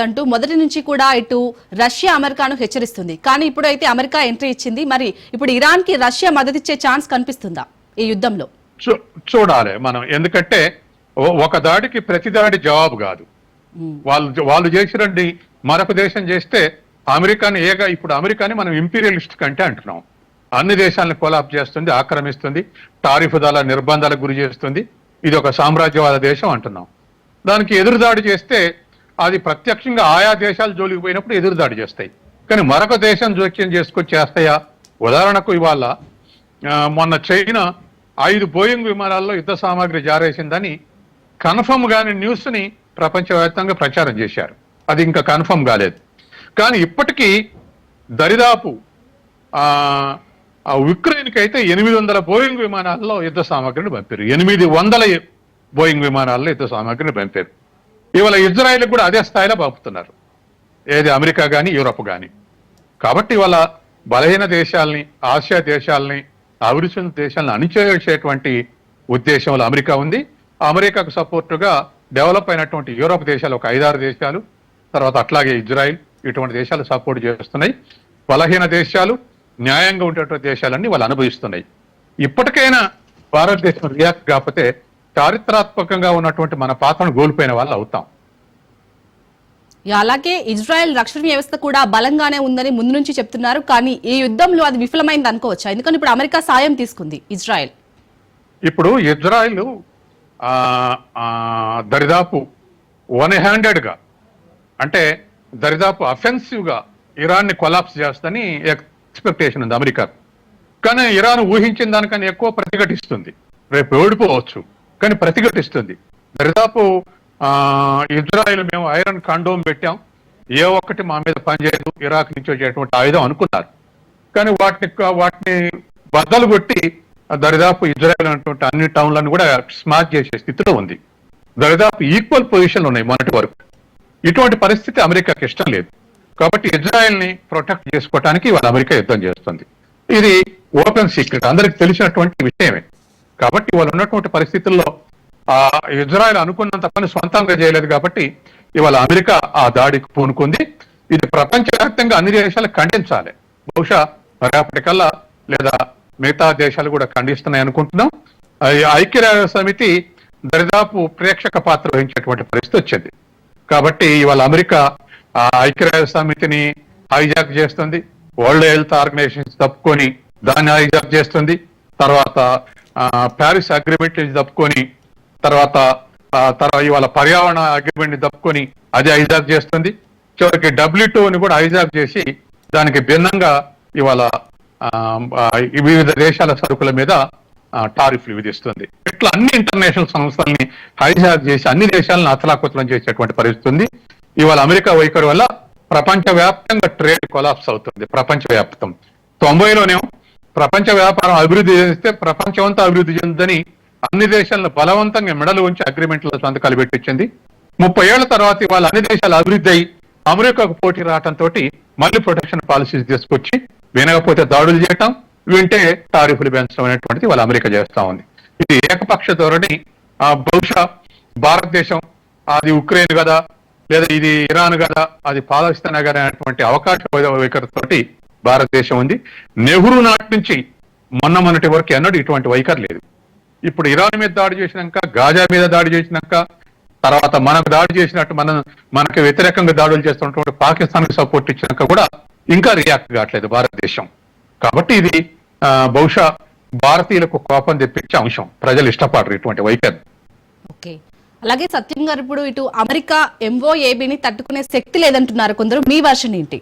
అంటూ మొదటి నుంచి కూడా ఇటు రష్యా అమెరికాను హెచ్చరిస్తుంది. కానీ ఇప్పుడు అయితే అమెరికా ఎంట్రీ ఇచ్చింది. మరి ఇప్పుడు ఇరాన్కి రష్యా మద్దతిచ్చే ఛాన్స్ కనిపిస్తుందా ఈ యుద్ధంలో? చూడాలి మనం. ఎందుకంటే ఒక దాడికి ప్రతి దాడి జవాబు కాదు. వాళ్ళు వాళ్ళు చేసిరండి మరొక దేశం చేస్తే అమెరికాని ఏగా ఇప్పుడు అమెరికాని మనం ఇంపీరియలిస్ట్ కంటే అంటున్నాం. అన్ని దేశాలను కొలాప్ చేస్తుంది ఆక్రమిస్తుంది టారిఫ్ దళ నిర్బంధాలకు గురి చేస్తుంది. ఇది ఒక సామ్రాజ్యవాద దేశం అంటున్నాం. దానికి ఎదురుదాడి చేస్తే అది ప్రత్యక్షంగా ఆయా దేశాలు జోలికి పోయినప్పుడు ఎదురుదాడి చేస్తాయి. కానీ మరొక దేశం జోక్యం చేసుకొని చేస్తాయా ఉదాహరణకు ఇవాళ మొన్న చైనా ఐదు బోయింగ్ విమానాల్లో యుద్ధ సామాగ్రి జారేసిందని కన్ఫర్మ్ కాని న్యూస్ని ప్రపంచవ్యాప్తంగా ప్రచారం చేశారు. అది ఇంకా కన్ఫర్మ్ కాలేదు. కానీ ఇప్పటికీ దరిదాపు ఆ ఆ ఉక్రెయిన్కి అయితే ఎనిమిది వందల బోయింగ్ విమానాల్లో యుద్ధ సామాగ్రిని పంపారు. ఎనిమిది వందల బోయింగ్ విమానాల్లో యుద్ధ సామాగ్రిని పంపారు. ఇవాళ ఇజ్రాయెల్ కూడా అదే స్థాయిలో పంపుతున్నారు. ఏది అమెరికా కానీ యూరప్ కానీ కాబట్టి ఇవాళ బలహీన దేశాలని ఆసియా దేశాలని అభివృద్ధి చెందిన దేశాలను అణిచేసేటువంటి ఉద్దేశంలో అమెరికా ఉంది. అమెరికాకు సపోర్టుగా డెవలప్ అయినటువంటి యూరోప్ దేశాలు ఒక ఐదారు దేశాలు తర్వాత అట్లాగే ఇజ్రాయిల్ ఇటువంటి దేశాలు సపోర్ట్ చేస్తున్నాయి. బలహీన దేశాలు న్యాయంగా ఉండేటువంటి దేశాలన్నీ వాళ్ళు అనుభవిస్తున్నాయి. ఇప్పటికైనా భారతదేశం రియాక్ట్ కాకపోతే చారిత్రాత్మకంగా ఉన్నటువంటి మన పాత్రను కోల్పోయిన వాళ్ళు అవుతాం. అలాగే ఇజ్రాయెల్ రక్షణ వ్యవస్థ కూడా బలంగానే ఉందని ముందు నుంచి చెప్తున్నారు కానీ ఈ యుద్ధంలో అది విఫలమైంది అనుకోవచ్చా? ఎందుకంటే ఇప్పుడు అమెరికా సాయం తీసుకుంది ఇజ్రాయెల్. ఇప్పుడు ఇజ్రాయిల్ దరిదాపు వన్ హ్యాండెడ్గా అంటే దరిదాపు అఫెన్సివ్గా ఇరాన్ని కొలాప్స్ చేస్తని ఎక్స్పెక్టేషన్ ఉంది అమెరికా. కానీ ఇరాన్ ఊహించిన దానికన్నా ఎక్కువ ప్రతిఘటిస్తుంది. రేపు ఓడిపోవచ్చు. కానీ ప్రతిఘటిస్తుంది. దరిదాపు ఇజ్రాయెల్ మేము ఐరన్ కండోమ్ పెట్టాం. ఏ ఒక్కటి మా మీద పనిచేయదు. ఇరాక్ నుంచి వచ్చేటువంటి ఆయుధం అనుకున్నారు. కానీ వాటిని వాటిని బద్దలు కొట్టి దరిదాపు ఇజ్రాయెల్ అనేటువంటి అన్ని టౌన్లను కూడా స్మాష్ చేసే స్థితిలో ఉంది. దరిదాపు ఈక్వల్ పొజిషన్లు ఉన్నాయి మొన్నటి వరకు. ఇటువంటి పరిస్థితి అమెరికాకి ఇష్టం లేదు. కాబట్టి ఇజ్రాయెల్ని ప్రొటెక్ట్ చేసుకోవడానికి వాళ్ళ అమెరికా యుద్ధం చేస్తుంది. ఇది ఓపెన్ సీక్రెట్. అందరికి తెలిసినటువంటి విషయమే. కాబట్టి వాళ్ళు ఉన్నటువంటి పరిస్థితుల్లో ఆ ఇజ్రాయెల్ అనుకున్నంత పని సొంతంగా చేయలేదు కాబట్టి ఇవాళ అమెరికా ఆ దాడికి పూనుకుంది. ఇది ప్రపంచవ్యాప్తంగా అన్ని దేశాలు ఖండించాలి. బహుశా రేపటికల్లా లేదా మిగతా దేశాలు కూడా ఖండిస్తున్నాయి అనుకుంటున్నాం. ఐక్యరాజ్య సమితి దరిదాపు ప్రేక్షక పాత్ర వహించేటువంటి పరిస్థితి వచ్చింది. కాబట్టి ఇవాళ అమెరికా ఆ ఐక్యరాజ్య సమితిని హైజాక్ చేస్తుంది. వరల్డ్ హెల్త్ ఆర్గనైజేషన్ తప్పుకొని దాన్ని హైజాక్ చేస్తుంది. తర్వాత ప్యారిస్ అగ్రిమెంట్ నుంచి తప్పుకొని తర్వాత తర్వాత ఇవాళ పర్యావరణ అగ్రిమెంట్ని తప్పుకొని అది హైజాక్ చేస్తుంది. చివరికి డబ్ల్యూటోని కూడా హైజాక్ చేసి దానికి భిన్నంగా ఇవాళ వివిధ దేశాల సరుకుల మీద టారిఫ్లు విధిస్తుంది. ఇట్లా అన్ని ఇంటర్నేషనల్ సంస్థల్ని హైజాక్ చేసి అన్ని దేశాలను అతలాకుతలం చేసేటువంటి పరిస్థితి ఉంది. ఇవాళ అమెరికా వైఖరి వల్ల ప్రపంచ వ్యాప్తంగా ట్రేడ్ కొలాప్స్ అవుతుంది. ప్రపంచ వ్యాప్తం తొంభైలోనేమో ప్రపంచ వ్యాపారం అభివృద్ధి చేస్తే ప్రపంచం అంతా అభివృద్ధి చెందుదని అన్ని దేశాలను బలవంతంగా మెడలు ఉంచి అగ్రిమెంట్ల సంతకాలు పెట్టించింది. ముప్పై ఏళ్ళ తర్వాత ఇవాళ అన్ని దేశాలు అభివృద్ధి అయి అమెరికాకు పోటీ రావడంతో మళ్ళీ ప్రొటెక్షన్ పాలసీస్ తీసుకొచ్చి వినకపోతే దాడులు చేయటం వింటే టారిఫ్లు పెంచడం అనేటువంటిది వాళ్ళు అమెరికా చేస్తా ఉంది. ఇది ఏకపక్ష ధోరణి. ఆ, బహుశా భారతదేశం అది ఉక్రెయిన్ కదా లేదా ఇది ఇరాన్ కదా అది పాలస్తీనా కదా అనేటువంటి అవకాశ వైఖరితోటి భారతదేశం ఉంది. నెహ్రూ నాటి నుంచి మొన్న మొన్నటి వరకు అన్నాడు ఇటువంటి వైఖరి లేదు. ఇప్పుడు ఇరాన్ మీద దాడి చేసినాక గాజా మీద దాడి చేసినాక తర్వాత మనకు దాడి చేసినట్టు మన మనకు వ్యతిరేకంగా దాడులు చేస్తున్నటువంటి పాకిస్తాన్కి సపోర్ట్ ఇచ్చినాక కూడా ఇంకా రియాక్ట్ కావట్లేదు భారతదేశం. కాబట్టి ఇది ఆ, బహుశా భారతీయులకు కోపం తెప్పించే అంశం. ప్రజలు ఇష్టపడరు ఇటువంటి వైఖరి. ఓకే. అలాగే సత్యం గారు ఇప్పుడు ఇటు అమెరికా ఎంఓఏబిని తట్టుకునే శక్తి లేదంటున్నారు కొందరు. మీ వర్షన్ ఏంటి?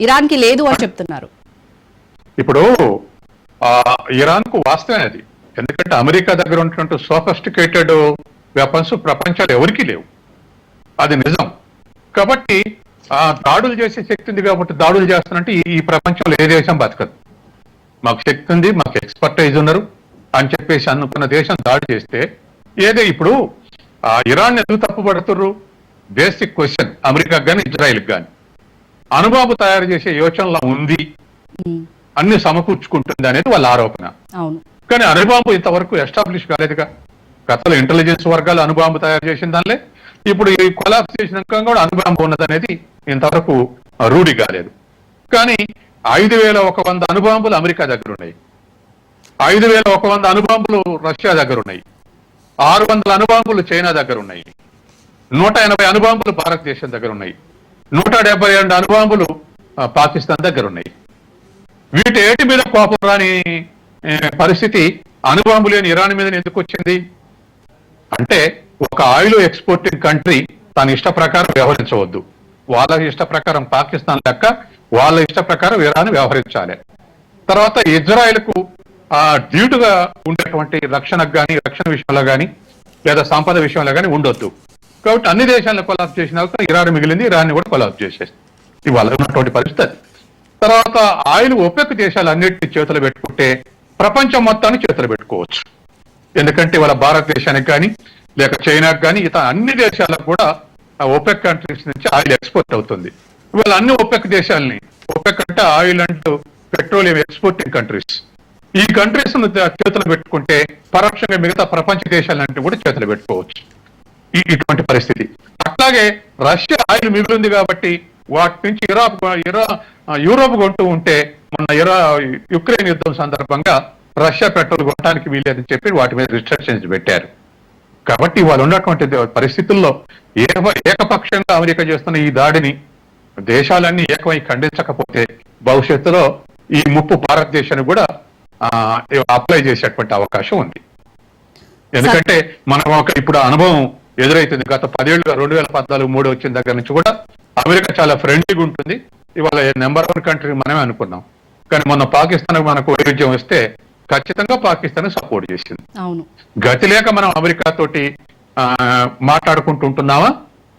ఇరాన్కి లేదు అని చెప్తున్నారు. ఇప్పుడు ఆ ఇరాన్కు వాస్తవమే అది. ఎందుకంటే అమెరికా దగ్గర ఉన్నటువంటి సోఫిస్టికేటెడ్ వెపన్స్ ప్రపంచాలు ఎవరికీ లేవు. అది నిజం. కాబట్టి ఆ దాడులు చేసే శక్తి ఉంది కాబట్టి దాడులు చేస్తానంటే ఈ- ప్రపంచంలో ఏ దేశం బతకదు. మాకు శక్తి ఉంది మాకు ఎక్స్పర్టైజ్ ఉన్నారు అని చెప్పేసి అనుకున్న దేశం దాడి చేస్తే ఏదే ఇప్పుడు ఆ ఇరాన్ ఎందుకు తప్పుపడుతుర్రు? బేసిక్ క్వశ్చన్ అమెరికా కానీ ఇజ్రాయిల్ కానీ అణుబాంబు తయారు చేసే యోచనలో ఉంది. అన్ని సమకూర్చుకుంటుంది అనేది వాళ్ళ ఆరోపణ. కానీ అణుబాంబు ఇంతవరకు ఎస్టాబ్లిష్ కాలేదుగా. గతంలో ఇంటెలిజెన్స్ వర్గాలు అణుబాంబు తయారు చేసిన దానిలే. ఇప్పుడు ఈ కొలాప్స్ చేసినాక కూడా అణుబాంబు ఉన్నదనేది ఇంతవరకు రూఢి కాలేదు. కానీ ఐదు వేల ఒక వంద అణుబాంబులు అమెరికా దగ్గర ఉన్నాయి. ఐదు వేల ఒక వంద అణుబాంబులు రష్యా దగ్గర ఉన్నాయి. ఆరు వందల అణుబాంబులు చైనా దగ్గర ఉన్నాయి. నూట ఎనభై అణుబాంబులు భారతదేశం దగ్గర ఉన్నాయి. నూట డెబ్బై రెండు అనుబాంబులు పాకిస్తాన్ దగ్గర ఉన్నాయి వీటి ఏటి మీద కోపం రాని పరిస్థితి అనుబాంబు లేని ఇరాన్ మీద ఎందుకు వచ్చింది? అంటే ఒక ఆయిల్ ఎక్స్పోర్టింగ్ కంట్రీ తన ఇష్ట ప్రకారం వ్యవహరించవద్దు. వాళ్ళ ఇష్ట ప్రకారం పాకిస్తాన్ లెక్క వాళ్ళ ఇష్ట ప్రకారం ఇరాన్ వ్యవహరించాలి. తర్వాత ఇజ్రాయెల్కు ఆ డ్యూటుగా ఉండేటువంటి రక్షణకు కానీ రక్షణ విషయంలో కానీ లేదా సంపద విషయంలో కానీ ఉండొద్దు. కాబట్టి అన్ని దేశాలను కొలాబ్ చేసిన తర్వాత ఇరాన్ మిగిలింది ఇరాన్ని కూడా కొలాబ్ చేసేసింది. ఇవాళ ఉన్నటువంటి పరిస్థితి తర్వాత ఆయిల్ ఒపెక్ దేశాలు అన్నిటిని చేతులు పెట్టుకుంటే ప్రపంచం మొత్తాన్ని చేతులు పెట్టుకోవచ్చు. ఎందుకంటే ఇవాళ భారతదేశానికి కానీ లేక చైనాకి కానీ ఇతర అన్ని దేశాలకు కూడా ఒపెక్ కంట్రీస్ నుంచి ఆయిల్ ఎక్స్పోర్ట్ అవుతుంది. ఇవాళ అన్ని ఒపెక్ దేశాలని ఒపెక్ అంటే ఆయిల్ అంటూ పెట్రోలియం ఎక్స్పోర్టింగ్ కంట్రీస్. ఈ కంట్రీస్ చేతులు పెట్టుకుంటే పరోక్షంగా మిగతా ప్రపంచ దేశాలంటే కూడా చేతులు పెట్టుకోవచ్చు. ఇటువంటి పరిస్థితి. అట్లాగే రష్యా ఆయిల్ మిగిలింది కాబట్టి వాటి నుంచి ఇరా యూరోప్ కొంటూ ఉంటే మొన్న ఇరా యుక్రెయిన్ యుద్ధం సందర్భంగా రష్యా పెట్రోల్ కొనడానికి వీలేదని చెప్పి వాటి మీద రిస్ట్రిక్షన్స్ పెట్టారు. కాబట్టి వాళ్ళు ఉన్నటువంటి పరిస్థితుల్లో ఏక ఏకపక్షంగా అమెరికా చేస్తున్న ఈ దాడిని దేశాలన్నీ ఏకమై ఖండించకపోతే భవిష్యత్తులో ఈ ముప్పు భారతదేశానికి కూడా అప్లై చేసేటువంటి అవకాశం ఉంది. ఎందుకంటే మనం ఒక ఇప్పుడు అనుభవం ఎదురైతుంది. గత పదేళ్ళుగా రెండు వేల పద్నాలుగు మూడు వచ్చిన దగ్గర నుంచి కూడా అమెరికా చాలా ఫ్రెండ్లీగా ఉంటుంది. ఇవాళ నెంబర్ వన్ కంట్రీ మనమే అనుకున్నాం. కానీ మొన్న పాకిస్తాన్ మనకు వైరుధ్యం వస్తే ఖచ్చితంగా పాకిస్తాన్ సపోర్ట్ చేసింది. గతి లేక మనం అమెరికా తోటి ఆ, మాట్లాడుకుంటూ ఉంటున్నామా?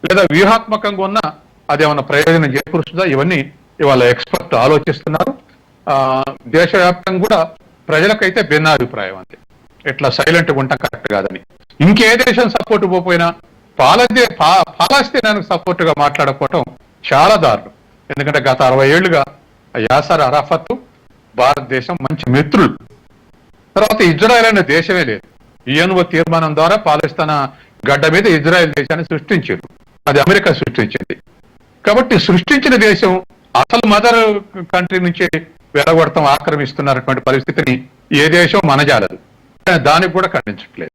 లేదా వ్యూహాత్మకంగా ఉన్న అదేమన్నా ప్రయోజనం చేకూరుస్తుందా? ఇవన్నీ ఇవాళ ఎక్స్పర్ట్ ఆలోచిస్తున్నారు. ఆ, దేశవ్యాప్తంగా కూడా ప్రజలకైతే భిన్నాభిప్రాయం అంతే. ఇట్లా సైలెంట్గా ఉంటాం కరెక్ట్ కాదని. ఇంకే దేశం సపోర్ట్ పోపోయినా పాలదే పా- పాలస్తీనానికి సపోర్ట్గా మాట్లాడకపోవటం చాలా దారుణం. ఎందుకంటే గత అరవై ఏళ్ళుగా యాసర్ అరాఫత్ భారతదేశం మంచి మిత్రులు. తర్వాత ఇజ్రాయెల్ అనే దేశమే లేదు. ఈఎన్ఓ తీర్మానం ద్వారా పాలస్తీనా గడ్డ మీద ఇజ్రాయెల్ దేశాన్ని సృష్టించారు. అది అమెరికా సృష్టించింది. కాబట్టి సృష్టించిన దేశం అసలు మదర్ కంట్రీ నుంచి వెలగొడతాం ఆక్రమిస్తున్నటువంటి పరిస్థితిని ఏ దేశం మనజాలదు. దానికి కూడా ఖండించట్లేదు.